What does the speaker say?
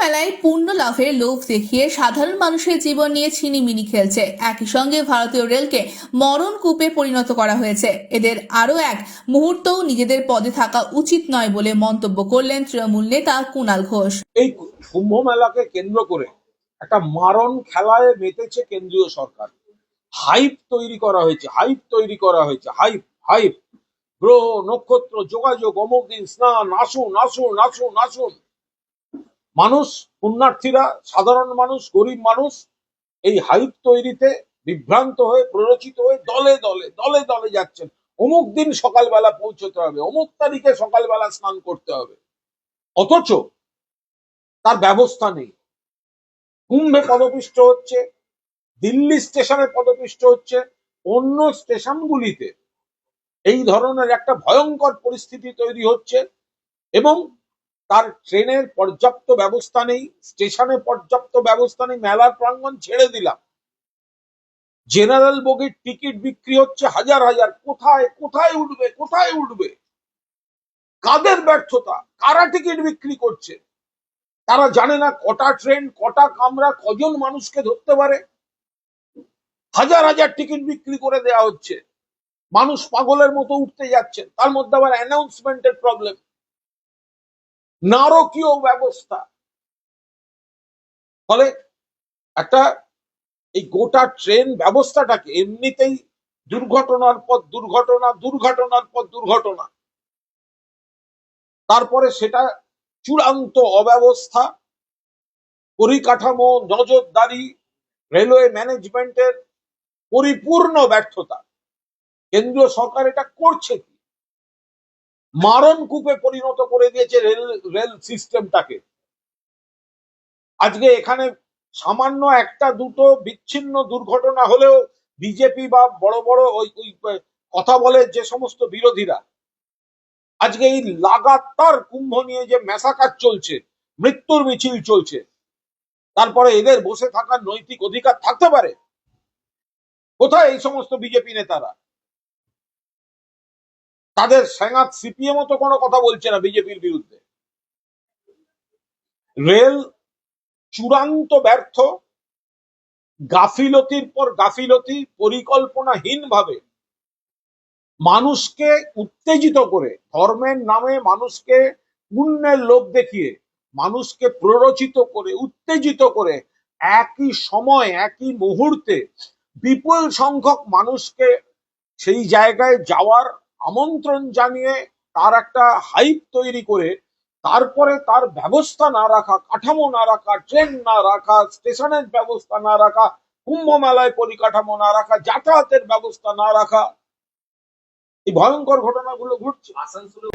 মেলায় পূর্ণ লাভের লোভ দেখিয়ে সাধারণ মানুষের জীবন নিয়ে ছিনিমিনি খেলছে। একই সঙ্গে ভারতীয় রেলকে মরণ কূপে পরিণত করা হয়েছে। এদের আরও এক মুহূর্তও নিজেদের পদে থাকা উচিত নয় বলে মন্তব্য করলেন তৃণমূল নেতা কুণাল ঘোষ। এই কুম্ভ মেলাকে কেন্দ্র করে একটা মারণ খেলায় মেতেছে কেন্দ্রীয় সরকার। হাইপ তৈরি করা হয়েছে, হাইপ তৈরি করা হয়েছে, হাইপ হাইপ। গ্রহ, নক্ষত্র, যোগাযোগ, অমুক দিন স্নান, আসুন আসুন আসুন আসুন। মানুষ, পুণ্যার্থীরা, সাধারণ মানুষ, গরিব মানুষ এই হাইপ তৈরিতে বিভ্রান্ত হয়ে, প্ররোচিত হয়ে দলে দলে দলে দলে যাচ্ছেন। অমুক দিন সকালবেলা পৌঁছতে হবে, অমুক তারিখে সকালবেলা স্নান করতে হবে। অথচ তার ব্যবস্থা নেই। কুম্ভে পদপিষ্ট হচ্ছে, দিল্লি স্টেশনে পদপিষ্ট হচ্ছে, অন্য স্টেশনগুলিতে। এই ধরনের একটা ভয়ঙ্কর পরিস্থিতি তৈরি হচ্ছে এবং তার ট্রেনের পর্যাপ্ত ব্যবস্থা নেই, স্টেশনে পর্যাপ্ত ব্যবস্থা নেই, মেলার প্রাঙ্গণ ছেড়ে দিলাম। জেনারেল বগির টিকিট বিক্রি হচ্ছে হাজার হাজার। কোথায় কোথায় উঠবে কোথায় উঠবে? কাদের ব্যর্থতা? কারা টিকিট বিক্রি করছে? তারা জানে না কটা ট্রেন, কটা কামরা, কজন মানুষকে ধরতে পারে? হাজার হাজার টিকিট বিক্রি করে দেওয়া হচ্ছে। মানুষ পাগলের মতো উঠতে যাচ্ছেন তার মধ্যে আবার অ্যানাউন্সমেন্টের প্রবলেম নারকীয় ব্যবস্থা। ফলে একটা এই গোটা ট্রেন ব্যবস্থাটাকে এমনিতেই দুর্ঘটনার পর দুর্ঘটনা, দুর্ঘটনার পর দুর্ঘটনা। তারপরে সেটা চূড়ান্ত অব্যবস্থা, পরিকাঠামো, নজরদারি, রেলওয়ে ম্যানেজমেন্টের পরিপূর্ণ ব্যর্থতা। কেন্দ্রীয় সরকার এটা করছে কি? মারণ কূপে পরিণত করে দিয়েছে রেল রেল সিস্টেমটাকে। আজকে এখানে সামান্য একটা দুটো বিচ্ছিন্ন দুর্ঘটনা হলেও বিজেপি বা বড় বড় ওই কথা বলে যে সমস্ত বিরোধীরা, আজকে এই লাগাতার কুম্ভ নিয়ে যে মেসাকার চলছে, মৃত্যুর মিছিল চলছে, তারপরে এদের বসে থাকার নৈতিক অধিকার থাকতে পারে? কোথায় এই সমস্ত বিজেপি নেতারা? তাদের সেনাত সিপিএম তো কোনো কথা বলছে না বিজেপির বিরুদ্ধে। রেল চূড়ান্ত ব্যর্থ, গাফিলতির পর গাফিলতি পরিকল্পনাহীন ভাবে মানুষকে উত্তেজিত করে, ধর্মের নামে মানুষকে পুণ্যের লোভ দেখিয়ে মানুষকে প্ররোচিত করে, উত্তেজিত করে একই সময়, একই মুহূর্তে বিপুল সংখ্যক মানুষকে সেই জায়গায় যাওয়ার আমন্ত্রণ জানিয়ে তার একটা হাইপ তৈরি করে তারপরে তার ব্যবস্থা না রাখা, কাঠামো না রাখা ট্রেন না রাখা স্টেশনের ব্যবস্থা না রাখা কুম্ভ মেলায় পরিকাঠামো না রাখা, যাতায়াতের ব্যবস্থা না রাখা, এই ভয়ঙ্কর ঘটনাগুলো ঘটছে। আসানসোলে